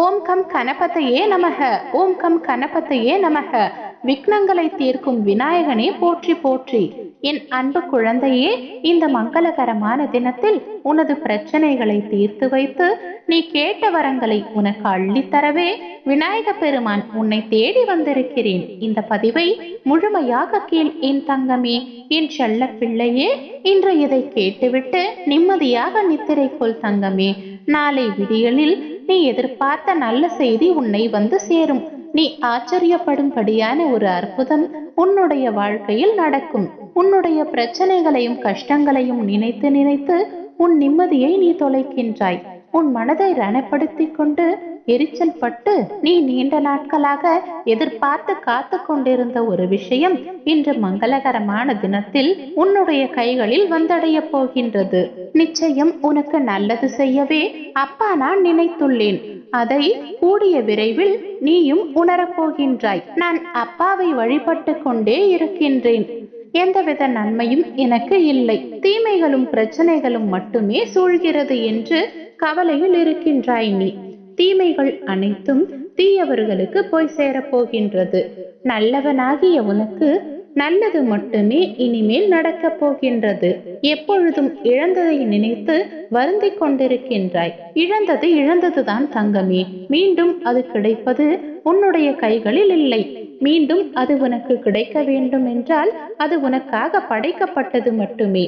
ஓம் come கணபதையே நமக ஓம் come கணபதையே நமக. விக்னங்களை தீர்க்கும் விநாயகனே போற்றி போற்றி. என் அன்பு குழந்தையே இந்த மங்களகரமான தினத்தில் உனது பிரச்சனைகளை தீர்த்து வைத்து நீ கேட்ட வரங்களை உனக்கு அள்ளித்தரவே விநாயக பெருமான் உன்னை தேடி வந்திருக்கிறேன். இந்த பதிவை முழுமையாக கீழ் என் தங்கமே. என் செல்ல பிள்ளையே இன்று இதை கேட்டுவிட்டு நிம்மதியாக நித்திரைக்குள் தங்கமே. நாளை விடியலில் நீ எதிர்பார்த்த நல்ல செய்தி உன்னை வந்து சேரும். நீ ஆச்சரியப்படும்படியான ஒரு அற்புதம் உன்னுடைய வாழ்க்கையில் நடக்கும். உன்னுடைய பிரச்சனைகளையும் கஷ்டங்களையும் நினைத்து நினைத்து உன் நிம்மதியை நீ தொலைக்கின்றாய். உன் மனதை ரணப்படுத்திக் கொண்டு எரிச்சல் பட்டு நீ நீண்ட நாட்களாக எதிர்பார்த்து காத்து கொண்டிருந்த ஒரு விஷயம் இன்று மங்களகரமான தினத்தில் உன்னுடைய கைகளில் வந்தடைய போகின்றது. நிச்சயம் உனக்கு நல்லது செய்யவே அப்பா நான் நினைத்துள்ளேன். அதை கூடிய விரைவில் நீயும் உணரப்போகின்றாய் நான் அப்பாவை வழிபட்டு கொண்டே இருக்கின்றேன். எந்தவித நன்மையும் எனக்கு இல்லை. தீமைகளும் பிரச்சனைகளும் மட்டுமே சூழ்கிறது என்று கவலையில் இருக்கின்றாய் நீ. தீமைகள் அனைத்தும் தீயவர்களுக்கு போய் சேரப்போகின்றது நல்லவனாகிய உனக்கு நல்லது மட்டுமே இனிமேல் நடக்கப் போகின்றது. எப்பொழுதும் இழந்ததை நினைத்து வருந்திக் கொண்டிருக்கின்றாய். இழந்தது இழந்ததுதான் தங்கமே. மீண்டும் அது கிடைப்பது உன்னுடைய கைகளில் இல்லை. மீண்டும் அது உனக்கு கிடைக்க வேண்டும் என்றால் அது உனக்காக படைக்கப்பட்டது மட்டுமே.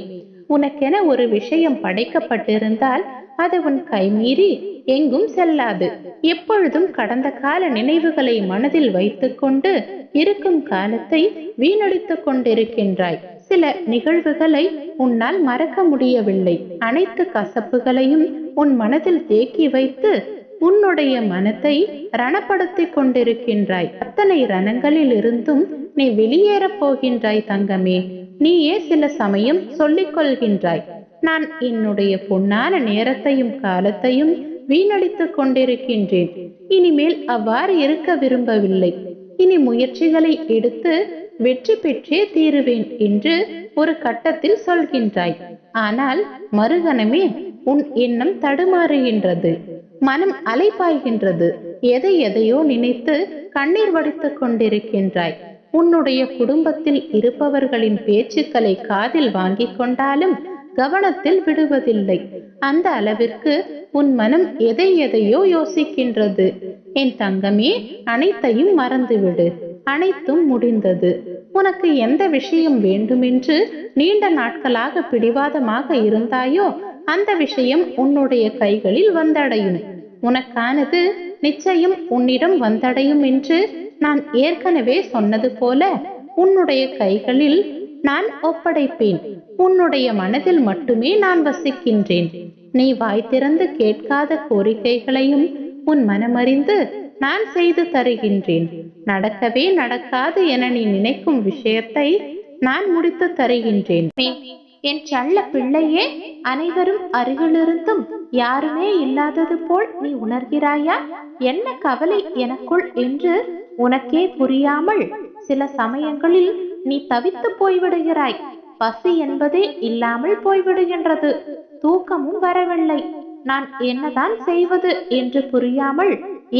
உனக்கென ஒரு விஷயம் படைக்கப்பட்டிருந்தால் அது உன் கைமீறி எங்கும் செல்லாது. எப்பொழுதும் கடந்த கால நினைவுகளை மனதில் வைத்துக்கொண்டு இருக்கும் காலத்தை வீணடித்துக் கொண்டிருக்கின்றாய். சில நிகழ்வுகளை உன்னால் மறக்க முடியவில்லை. அனைத்து கசப்புகளையும் உன் மனதில் தேக்கி வைத்து உன்னுடைய மனத்தை ரணப்படுத்திக் கொண்டிருக்கின்றாய். அத்தனை ரணங்களில் இருந்தும் நீ வெளியேறப் போகின்றாய் தங்கமே. நீயே சில சமயம் சொல்லிக் கொள்கின்றாய் நான் என்னுடைய பொன்னான நேரத்தையும் காலத்தையும் வீணடித்துக் கொண்டிருக்கின்றேன். இனிமேல் அவ்வாறு இருக்க விரும்பவில்லை. இனி முயற்சிகளை எடுத்து வெற்றி பெற்றே தீருவேன் என்று ஒரு கட்டத்தில் சொல்கின்றாய். ஆனால் மறுகணமே உன் எண்ணம் தடுமாறுகின்றது. மனம் அலைப்பாய்கின்றது எதை எதையோ நினைத்து கண்ணீர் வடித்துக் கொண்டிருக்கின்றாய். உன்னுடைய குடும்பத்தில் இருப்பவர்களின் பேச்சுக்களை காதில் வாங்கிக் கொண்டாலும் கவனத்தில் விடுவதில்லை. அந்த அளவிற்கு உன் மனம் எதை எதையோ யோசிக்கின்றது. என் தங்கமே அனைத்தையும் மறந்துவிடு. அனைத்தும் முடிந்தது. உனக்கு எந்த விஷயம் வேண்டுமென்று நீண்ட நாட்களாக பிடிவாதமாக இருந்தாயோ அந்த விஷயம் உன்னுடைய கைகளில் வந்தடையும். உனக்கானது நிச்சயம் உன்னிடம் வந்தடையும் என்று நான் ஏற்கனவே சொன்னது போல உன்னுடைய கைகளில் நான் ஒப்படைப்பேன். உன்னுடைய மனதில் மட்டுமே நான் வசிக்கின்றேன். நீ வாய் திறந்து கேட்காத கோரிக்கைகளையும் உன் மனமறிந்து நான் செய்து தருகின்றேன். நடக்கவே நடக்காது என நீ நினைக்கும் விஷயத்தை நான் முடித்து தருகின்றேன். என் செல்ல பிள்ளையே அனைவரும் அருகிலிருந்தும் யாருமே இல்லாதது போல் நீ உணர்கிறாயா? என்ன கவலை எனக்குள் என்று உனக்கே புரியாமல் சில சமயங்களில் நீ தவித்து போய்விடுகிறாய். பசி என்பதே இல்லாமல் போய்விடுகின்றது. தூக்கமும் வரவில்லை. நான் என்னதான் செய்வது என்று புரியாமல்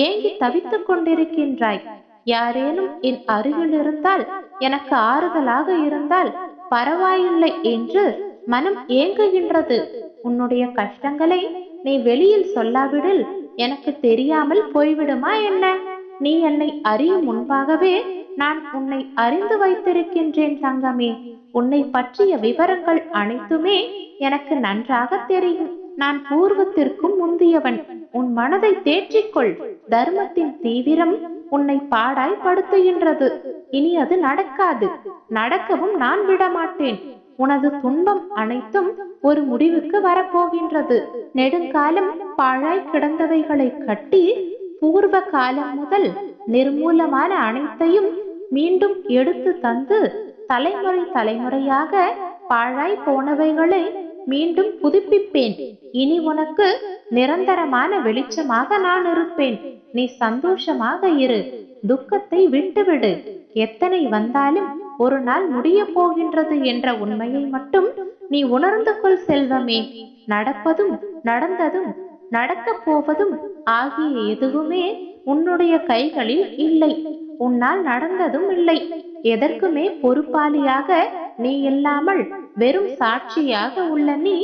ஏங்கி தவித்துக் கொண்டிருக்கின்றாய். யாரேனும் என் அருகில் இருந்தால் எனக்கு ஆறுதலாக இருந்தால் பரவாயில்லை என்று மனம் ஏங்குகின்றது. உன்னுடைய கஷ்டங்களை நீ வெளியில் சொல்லாவிடில் எனக்கு தெரியாமல் போய்விடுமா என்ன? நீ என்னை அறியும் முன்பாகவே நான் உன்னை அறிந்து வைத்திருக்கின்றேன் தங்கமே. உன்னை பற்றிய விவரங்கள் அனைத்துமே எனக்கு நன்றாக தெரியும். நான் பூர்வத்திற்கும் முந்தியவன். உன் மனதை தேற்றிக்கொள். தர்மத்தின் தீவிரம் உன்னை பாடாய் படுத்துகின்றது இனி அது நடக்காது. நடக்கவும் நான் விடமாட்டேன். உனது துன்பம் அனைத்தும் ஒரு முடிவுக்கு வரப்போகின்றது. நெடுங்காலம் பாழாய் கிடந்தவைகளை கட்டி பூர்வ காலம் முதல் நிர்மூலமான அனைத்தையும் மீண்டும் எடுத்து தந்து தலைமுறை தலைமுறையாக பாழாய் போனவைகளை மீண்டும் புதுப்பிப்பேன். இனி உனக்கு நிரந்தரமான வெளிச்சமாக நான் இருப்பேன். நீ சந்தோஷமாக இரு. துக்கத்தை விட்டுவிடு. எத்தனை வந்தாலும் ஒரு நாள் முடிய போகின்றது என்ற உண்மையை மட்டும் நீ உணர்ந்து கொள் செல்வமே. நடப்பதும் நடந்ததும் நடக்கப் போவதும் ஆகிய எதுவுமே உன்னுடைய கைகளில் இல்லை. உன்னால் நடந்ததும் இல்லை. எதற்குமே பொறுப்பாளியாக நீ இல்லாமல் வெறும் சாட்சியாக உள்ள நீ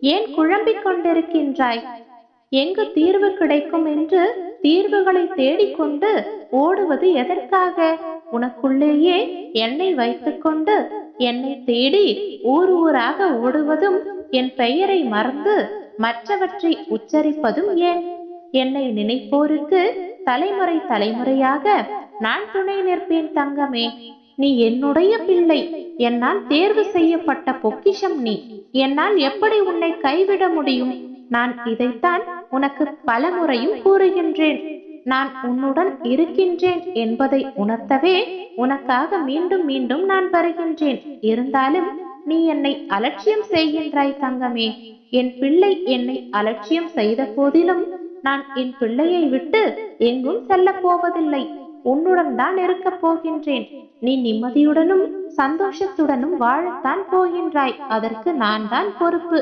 ஏன் குழம்பிக் கொண்டிருக்கின்றாய்? எங்கு தீர்வு கிடைக்கும் என்று தீர்வுகளை தேடிக்கொண்டு ஓடுவது எதற்காக? உனக்குள்ளேயே என்னை வைத்துக்கொண்டு என்னை தேடி ஊர் ஊராக ஓடுவதும் என் பெயரை மறந்து மற்றவற்றை உச்சரிப்பதும் ஏன்? என்னை நினைப்போருக்கு தலைமுறை தலைமுறையாக நான் துணை நிற்பேன் தங்கமே. நீ என்னுடைய பிள்ளை. என்னால் தேர்வு செய்யப்பட்ட பொக்கிஷம் நீ. என்னால் எப்படி உன்னை கைவிட முடியும்? நான் இதைத்தான் உனக்கு பல முறையும் கூறுகின்றேன். நான் உன்னுடன் இருக்கின்றேன் என்பதை உணர்த்தவே உனக்காக மீண்டும் மீண்டும் நான் வருகின்றேன். இருந்தாலும் நீ என்னை அலட்சியம் செய்கின்றாய் தங்கமே. என் பிள்ளை என்னை அலட்சியம் செய்த போதிலும் நான் என் பிள்ளையை விட்டு எங்கும் செல்ல போவதில்லை. உன்னுடன் தான் இருக்கப் போகின்றேன். நீ நிம்மதியுடனும் சந்தோஷத்துடனும் வாழத்தான் போகின்றாய். அதற்கு நான் தான் பொறுப்பு.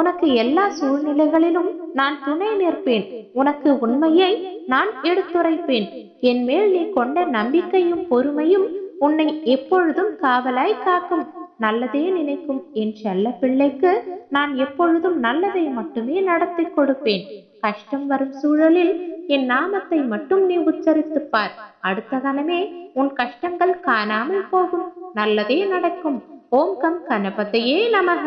உனக்கு எல்லா சூழ்நிலைகளிலும் நான் துணை நிற்பேன். உனக்கு உண்மையை நான் எடுத்துரைப்பேன். என் மேல் நீ கொண்ட நம்பிக்கையும் பொறுமையும் உன்னை எப்பொழுதும் காவலாய் காக்கும். நல்லதே நினைக்கும் என் செல்ல பிள்ளைக்கு நான் எப்பொழுதும் நல்லதை மட்டுமே நடத்தி கொடுப்பேன். கஷ்டம் வரும் சூழலில் என் நாமத்தை மட்டும் நீ உச்சரித்து பார். அடுத்த கணமே உன் கஷ்டங்கள் காணாமல் போகும். நல்லதே நடக்கும். ஓம் கம் கணபதையே நமக.